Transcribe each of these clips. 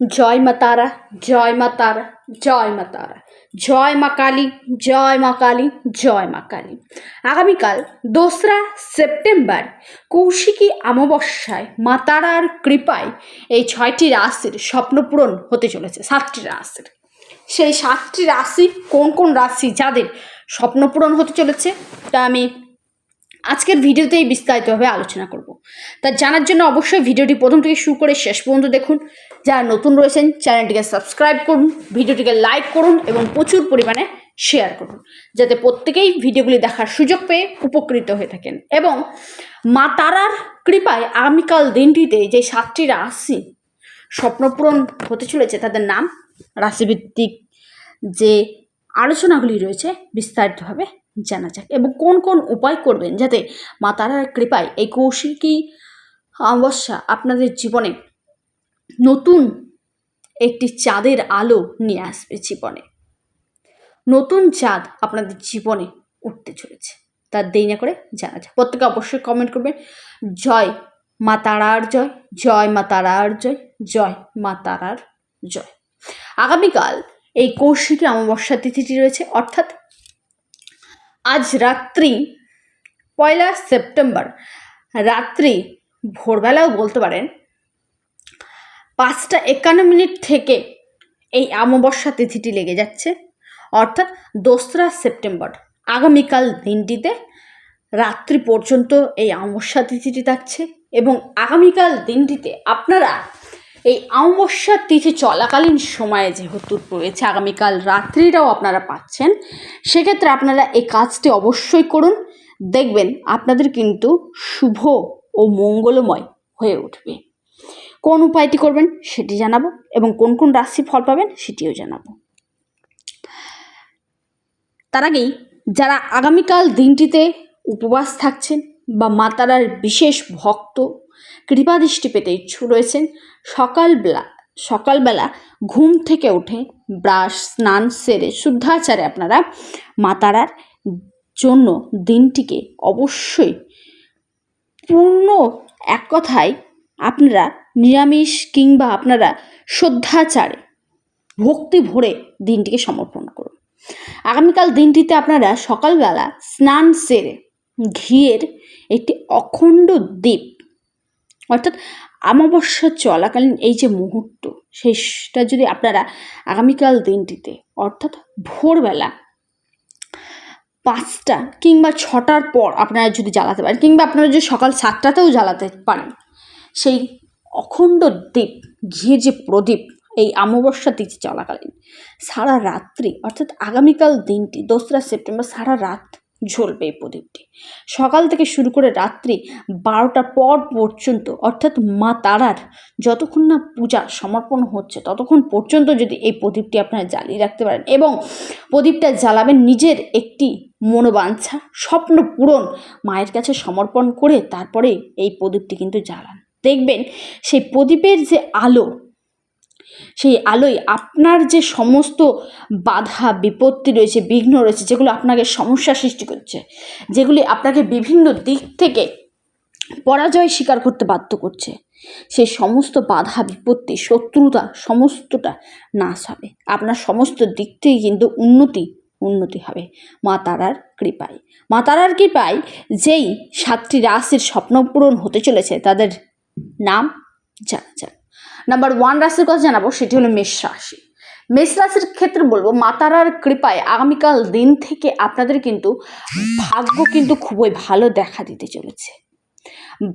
জয় মা তারা, জয় মা তারা, জয় মা তারা, জয় মা কালী, জয় মা কালী, জয় মা কালী। আগামীকাল দোসরা সেপ্টেম্বর কৌশিকী অমাবস্যায় মা তারার কৃপায় এই ছয়টি রাশির স্বপ্নপূরণ হতে চলেছে, সাতটি রাশির। সেই সাতটি রাশি কোন কোন রাশি যাদের স্বপ্নপূরণ হতে চলেছে, তা আমি আজকের ভিডিওতেই বিস্তারিতভাবে আলোচনা করব। তা জানার জন্য অবশ্যই ভিডিওটি প্রথম থেকে শুরু করে শেষ পর্যন্ত দেখুন। যারা নতুন রয়েছেন, চ্যানেলটিকে সাবস্ক্রাইব করুন, ভিডিওটিকে লাইক করুন এবং প্রচুর পরিমাণে শেয়ার করুন, যাতে প্রত্যেকেই ভিডিওগুলি দেখার সুযোগ পেয়ে উপকৃত হয়ে থাকেন। এবং মা তারার কৃপায় আগামীকাল দিনটিতে যে সাতটি রাশি স্বপ্নপূরণ হতে চলেছে, তাদের নাম রাশিভিত্তিক যে আলোচনাগুলি রয়েছে, বিস্তারিতভাবে জানা যাক। এবং কোন কোন উপায় করবেন যাতে মা তারার কৃপায় এই কৌশিকী অমাবস্যা আপনাদের জীবনে নতুন একটি চাঁদের আলো নিয়ে আসবে জীবনে। নতুন চাঁদ আপনাদের জীবনে উঠতে চলেছে। তার দেরি না করে জানা যায় প্রত্যেকে অবশ্যই কমেন্ট করবেন, জয় মা তারার জয় জয় মা তারার জয় জয় মা তারার জয়। আগামীকাল এই কৌশিকী অমাবস্যা তিথিটি রয়েছে, অর্থাৎ আজ রাত্রি পয়লা সেপ্টেম্বর। রাত্রি ভোরবেলাও বলতে পারেন। পাঁচটা একান্ন মিনিট থেকে এই অমাবস্যা তিথিটি লেগে যাচ্ছে, অর্থাৎ দোসরা সেপ্টেম্বর। আগামীকাল দিনটিতে রাত্রি পর্যন্ত এই অমাবস্যা তিথিটি থাকছে এবং আগামীকাল দিনটিতে আপনারা এই অমাবস্যার তিথি চলাকালীন সময়ে যেহেতু রয়েছে, আগামীকাল রাত্রিটাও আপনারা পাচ্ছেন, সেক্ষেত্রে আপনারা এই কাজটি অবশ্যই করুন। দেখবেন আপনাদের কিন্তু শুভ ও মঙ্গলময় হয়ে উঠবে। কোন উপায়টি করবেন সেটি জানাব এবং কোন কোন রাশি ফল পাবেন সেটিও জানাব। তার আগেই যারা আগামীকাল দিনটিতে উপবাস থাকছেন বা মাতারার বিশেষ ভক্ত কৃপাদৃষ্টি পেতে ইচ্ছুক রয়েছেন। সকালবেলা সকালবেলা ঘুম থেকে উঠে ব্রাশ, স্নান সেরে শুদ্ধাচারে আপনারা মাতারার জন্য দিনটিকে অবশ্যই পূর্ণ এক কথায় আপনারা নিরামিষ কিংবা আপনারা শ্রদ্ধাচারে ভক্তি ভরে দিনটিকে সমর্পণ করুন। আগামীকাল দিনটিতে আপনারা সকালবেলা স্নান সেরে ঘিয়ের একটি অখণ্ড দ্বীপ অর্থাৎ অমাবস্যা চলাকালীন এই যে মুহূর্ত, সেটা যদি আপনারা আগামীকাল দিনটিতে, অর্থাৎ ভোরবেলা পাঁচটা কিংবা ছটার পর আপনারা যদি জ্বালাতে পারেন, কিংবা আপনারা যদি সকাল সাতটাতেও জ্বালাতে পারেন, সেই অখণ্ড দ্বীপ ঘিয়ে যে প্রদীপ, এই অমাবস্যা তিথি চলাকালীন, সারা রাত্রি, অর্থাৎ আগামীকাল দিনটি, দোসরা সেপ্টেম্বর সারা রাত জ্বলবে এই প্রদীপটি। সকাল থেকে শুরু করে রাত্রি বারোটার পর পর্যন্ত, অর্থাৎ মা তারার যতক্ষণ না পূজা সমর্পণ হচ্ছে, ততক্ষণ পর্যন্ত যদি এই প্রদীপটি আপনারা জ্বালিয়ে রাখতে পারেন এবং প্রদীপটা জ্বালাবেন নিজের একটি মনোবাঞ্ছা, স্বপ্ন পূরণ মায়ের কাছে সমর্পণ করে তারপরে এই প্রদীপটি কিন্তু জ্বালান। দেখবেন সেই প্রদীপের যে আলো সেই আলোয় আপনার যে সমস্ত বাধা, বিপত্তি রয়েছে, বিঘ্ন রয়েছে, যেগুলো আপনাকে সমস্যা সৃষ্টি করছে, যেগুলি আপনাকে বিভিন্ন দিক থেকে পরাজয় স্বীকার করতে বাধ্য করছে, সেই সমস্ত বাধা, বিপত্তি, শত্রুতা সমস্তটা নাশ হবে। আপনার সমস্ত দিক থেকে কিন্তু উন্নতি উন্নতি হবে। মা তারার কৃপায়। মা তারার কৃপায় যেই সাতটি রাশির স্বপ্ন পূরণ হতে চলেছে, তাদের নাম জানা যাক। নাম্বার ওয়ান রাশির কথা জানাব, সেটি হলো মেষ রাশি। মেষ রাশির ক্ষেত্রে বলব, মাতারার কৃপায় আগামীকাল দিন থেকে আপনাদের কিন্তু ভাগ্য কিন্তু খুবই ভালো দেখা দিতে চলেছে।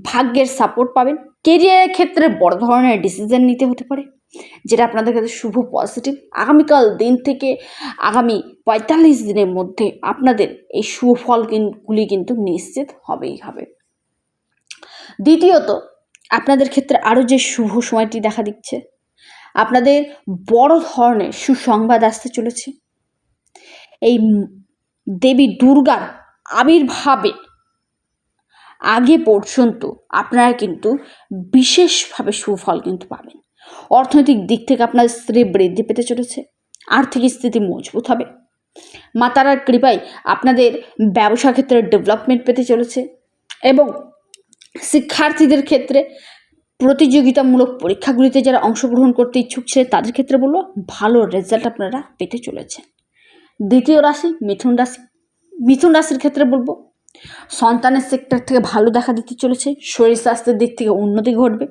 ভাগ্যের সাপোর্ট পাবেন। কেরিয়ারের ক্ষেত্রে বড় ধরনের ডিসিশন নিতে হতে পারে, যেটা আপনাদের কাছে শুভ পজিটিভ আগামীকাল দিন থেকে আগামী পঁয়তাল্লিশ দিনের মধ্যে আপনাদের এই সুফলগুলি কিন্তু নিশ্চিত হবেই হবে। দ্বিতীয়ত আপনাদের ক্ষেত্রে আরও যে শুভ সময়টি দেখা দিচ্ছে, আপনাদের বড় ধরনের সুসংবাদ আসতে চলেছে। এই দেবী দুর্গার আবির্ভাবে আগে পর্যন্ত আপনারা কিন্তু বিশেষভাবে সুফল কিন্তু পাবেন। অর্থনৈতিক দিক থেকে আপনার স্ত্রী বৃদ্ধি পেতে চলেছে, আর্থিক স্থিতি মজবুত হবে। মাতারার কৃপায় আপনাদের ব্যবসা ক্ষেত্রে ডেভেলপমেন্ট পেতে চলেছে এবং শিক্ষার্থীদের ক্ষেত্রে প্রতিযোগিতামূলক পরীক্ষাগুলিতে যারা অংশগ্রহণ করতে ইচ্ছুক ছিলেন, তাদের ক্ষেত্রে বলব, ভালো রেজাল্ট আপনারা পেতে চলেছেন। দ্বিতীয় রাশি, মিথুন রাশি। মিথুন রাশির ক্ষেত্রে বলব, সন্তানের সেক্টর থেকে ভালো দেখা দিতে চলেছে, শরীর স্বাস্থ্যের দিক থেকে উন্নতি ঘটবে,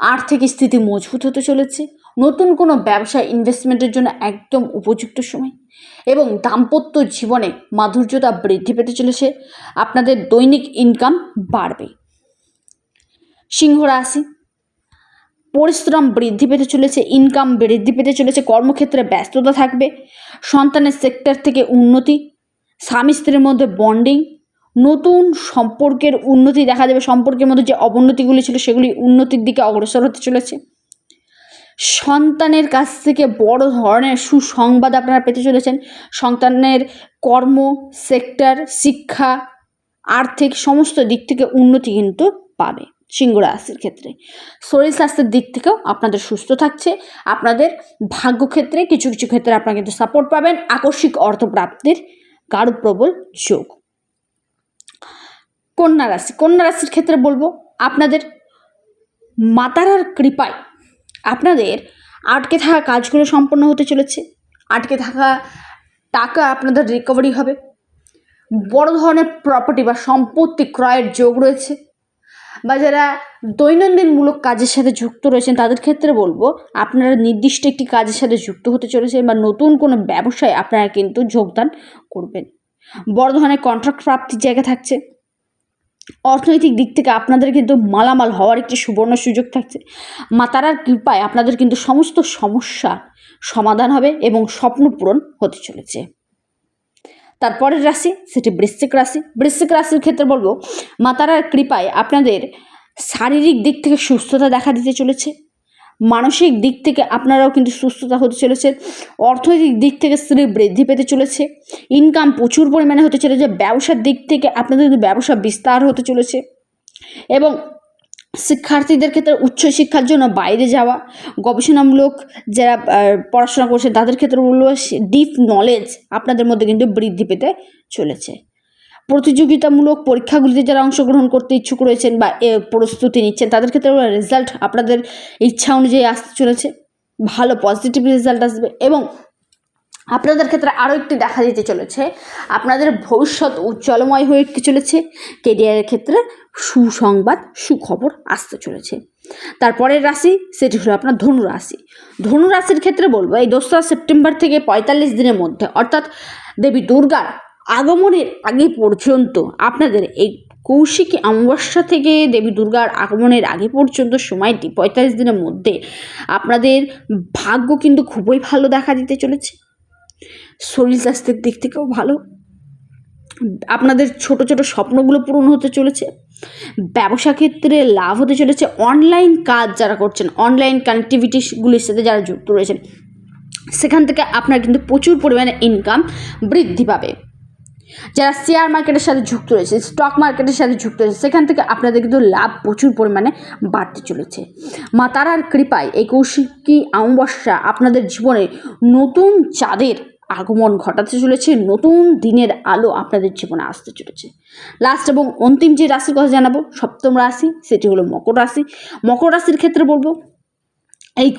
আর্থিক স্থিতি মজবুত হতে চলেছে, নতুন কোনো ব্যবসায় ইনভেস্টমেন্টের জন্য একদম উপযুক্ত সময় এবং দাম্পত্য জীবনে মাধুর্যতা বৃদ্ধি পেতে চলেছে, আপনাদের দৈনিক ইনকাম বাড়বে। সিংহ রাশি। পরিশ্রম বৃদ্ধি পেতে চলেছে ইনকাম বৃদ্ধি পেতে চলেছে, কর্মক্ষেত্রে ব্যস্ততা থাকবে, সন্তানের সেক্টর থেকে উন্নতি, স্বামী স্ত্রীর মধ্যে বন্ডিং নতুন সম্পর্কের উন্নতি দেখা যাবে, সম্পর্কের মধ্যে যে অবনতিগুলি ছিল সেগুলি উন্নতির দিকে অগ্রসর হতে চলেছে। সন্তানের কাছ থেকে বড় ধরনের সুসংবাদ আপনারা পেতে চলেছেন। সন্তানের কর্ম সেক্টর শিক্ষা, আর্থিক সমস্ত দিক থেকে উন্নতি কিন্তু পাবে। সিংহ রাশির ক্ষেত্রে। শরীর স্বাস্থ্যের দিক থেকেও আপনাদের সুস্থ থাকছে। আপনাদের ভাগ্যক্ষেত্রে কিছু কিছু ক্ষেত্রে আপনারা কিন্তু সাপোর্ট পাবেন। আকস্মিক অর্থপ্রাপ্তির গাঢ় প্রবল যোগ। কন্যা রাশি, কন্যা রাশির ক্ষেত্রে বলব, আপনাদের মাতারার কৃপায় আপনাদের আটকে থাকা কাজগুলো সম্পন্ন হতে চলেছে। আটকে থাকা টাকা আপনাদের রিকভারি হবে। বড় ধরনের প্রপার্টি বা সম্পত্তি ক্রয়ের যোগ রয়েছে। বা যারা দৈনন্দিনমূলক কাজের সাথে যুক্ত রয়েছেন, তাদের ক্ষেত্রে বলব, আপনারা নির্দিষ্ট একটি কাজের সাথে যুক্ত হতে চলেছেন বা নতুন কোনো ব্যবসায় আপনারা কিন্তু যোগদান করবেন। বড় ধরনের কন্ট্রাক্ট প্রাপ্তির জায়গা থাকছে। অর্থনৈতিক দিক থেকে আপনাদের কিন্তু মালামাল হওয়ার একটি সুবর্ণ সুযোগ থাকছে। মা তারার কৃপায় আপনাদের কিন্তু সমস্ত সমস্যা সমাধান হবে এবং স্বপ্ন পূরণ হতে চলেছে। তারপরের রাশি সেটি বৃশ্চিক রাশি। বৃশ্চিক রাশির ক্ষেত্রে বলব, মাতারার কৃপায় আপনাদের শারীরিক দিক থেকে সুস্থতা দেখা দিতে চলেছে, মানসিক দিক থেকে আপনারাও কিন্তু সুস্থতা হতে চলেছে, অর্থনৈতিক দিক থেকে স্ত্রী বৃদ্ধি পেতে চলেছে ইনকাম প্রচুর পরিমাণে হতে চলেছে, ব্যবসার দিক থেকে আপনাদের কিন্তু ব্যবসা বিস্তার হতে চলেছে এবং শিক্ষার্থীদের ক্ষেত্রে উচ্চশিক্ষার জন্য বাইরে যাওয়া, গবেষণামূলক যারা পড়াশোনা করছে তাদের ক্ষেত্রে বলব ডিপ নলেজ আপনাদের মধ্যে কিন্তু বৃদ্ধি পেতে চলেছে। প্রতিযোগিতামূলক পরীক্ষাগুলিতে যারা অংশগ্রহণ করতে ইচ্ছুক রয়েছেন বা প্রস্তুতি নিচ্ছেন, তাদের ক্ষেত্রে রেজাল্ট আপনাদের ইচ্ছা অনুযায়ী আসতে চলেছে। ভালো পজিটিভ রেজাল্ট আসবে এবং আপনাদের ক্ষেত্রে আরও একটি দেখা দিতে চলেছে। আপনাদের ভবিষ্যৎ উজ্জ্বলময় হয়ে উঠতে চলেছে। কেরিয়ারের ক্ষেত্রে সুসংবাদ, সুখবর আসতে চলেছে। তারপরের রাশি, সেটি হলো আপনার ধনু রাশি। ধনু রাশির ক্ষেত্রে বলব, এই দোসরা সেপ্টেম্বর থেকে পঁয়তাল্লিশ দিনের মধ্যে, অর্থাৎ দেবী দুর্গার আগমনের আগে পর্যন্ত আপনাদের এই কৌশিকী অমাবস্যা থেকে দেবী দুর্গার আগমনের আগে পর্যন্ত সময়টি পঁয়তাল্লিশ দিনের মধ্যে আপনাদের ভাগ্য কিন্তু খুবই ভালো দেখা দিতে চলেছে। শরীর স্বাস্থ্যের দিক থেকেও ভালো। আপনাদের ছোট ছোট স্বপ্নগুলো পূরণ হতে চলেছে। ব্যবসা ক্ষেত্রে লাভ হতে চলেছে। অনলাইন কাজ যারা করছেন অনলাইন কানেক্টিভিটিসগুলির সাথে যারা যুক্ত রয়েছেন, সেখান থেকে আপনার কিন্তু প্রচুর পরিমাণে ইনকাম বৃদ্ধি পাবে। যারা শেয়ার মার্কেটের সাথে যুক্ত রয়েছে স্টক মার্কেটের সাথে যুক্ত রয়েছে, সেখান থেকে আপনাদের কিন্তু লাভ প্রচুর পরিমাণে বাড়তে চলেছে। মা তারার কৃপায় এই কৌশিকী অমাবস্যা আপনাদের জীবনে নতুন চাঁদের আগমন ঘটাতে চলেছে, নতুন দিনের আলো আপনাদের জীবনে আসতে চলেছে। লাস্ট এবং অন্তিম যে রাশির কথা জানাব, সপ্তম রাশি, সেটি হলো মকর রাশি। মকর রাশির ক্ষেত্রে বলব, এই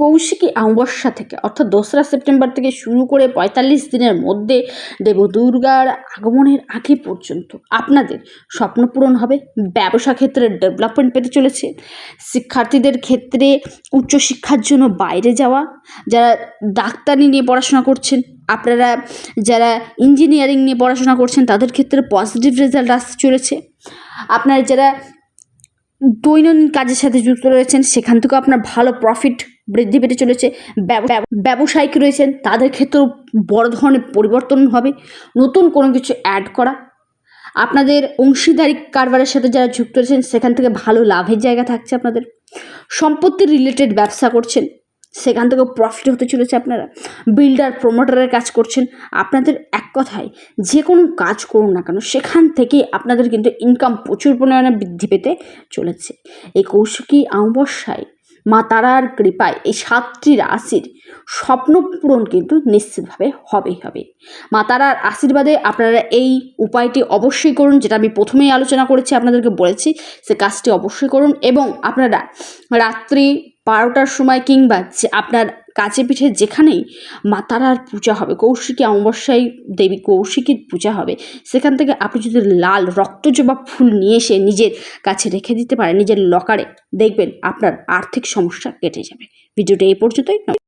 কৌশিকী অমাবস্যা থেকে, অর্থাৎ দোসরা সেপ্টেম্বর থেকে শুরু করে পঁয়তাল্লিশ দিনের মধ্যে দেব দুর্গার আগমনের আগে পর্যন্ত আপনাদের স্বপ্ন পূরণ হবে। ব্যবসা ক্ষেত্রে ডেভেলপমেন্ট পেতে চলেছে। শিক্ষার্থীদের ক্ষেত্রে উচ্চশিক্ষার জন্য বাইরে যাওয়া, যারা ডাক্তারি নিয়ে পড়াশোনা করছেন, আপনারা যারা ইঞ্জিনিয়ারিং নিয়ে পড়াশোনা করছেন, তাদের ক্ষেত্রে পজিটিভ রেজাল্ট আসতে চলেছে। আপনার যারা দৈনন্দিন কাজের সাথে যুক্ত রয়েছেন, সেখান থেকেও আপনার ভালো প্রফিট বৃদ্ধি পেতে চলেছে। ব্যব- ব্যব- ব্যবসায়িক রয়েছেন, তাদের ক্ষেত্রেও বড় ধরনের পরিবর্তন হবে। নতুন কোনো কিছু অ্যাড করা। আপনাদের অংশীদারি কারবারের সাথে যারা যুক্ত রয়েছেন, সেখান থেকে ভালো লাভের জায়গা থাকছে আপনাদের। সম্পত্তি রিলেটেড ব্যবসা করছেন, সেখান থেকেও প্রফিট হতে চলেছে আপনারা। বিল্ডার প্রমোটারের কাজ করছেন, আপনাদের এক কথায় যে কোনো কাজ করুন না কেন, সেখান থেকে আপনাদের কিন্তু ইনকাম প্রচুর পরিমাণে বৃদ্ধি পেতে চলেছে। এই কৌশিকী অমাবস্যায় মা তারার কৃপায় এই সাতটি রাশির স্বপ্ন পূরণ কিন্তু নিশ্চিতভাবে হবেই হবে। মা তারার আশীর্বাদে আপনারা এই উপায়টি অবশ্যই করুন, যেটা আমি প্রথমেই আলোচনা করেছি, আপনাদেরকে বলেছি, সে কাজটি অবশ্যই করুন এবং আপনারা রাত্রি বারোটার সময় কিংবা আপনার কাছে পিঠে যেখানেই মা তারার পূজা হবে, কৌশিকী অমাবস্যায় দেবী কৌশিকীর পূজা হবে, সেখান থেকে আপনি যদি লাল রক্তজবা ফুল নিয়ে এসে নিজের কাছে রেখে দিতে পারেন, নিজের লকারে দেখবেন আপনার আর্থিক সমস্যা কেটে যাবে। ভিডিওটা এই পর্যন্তই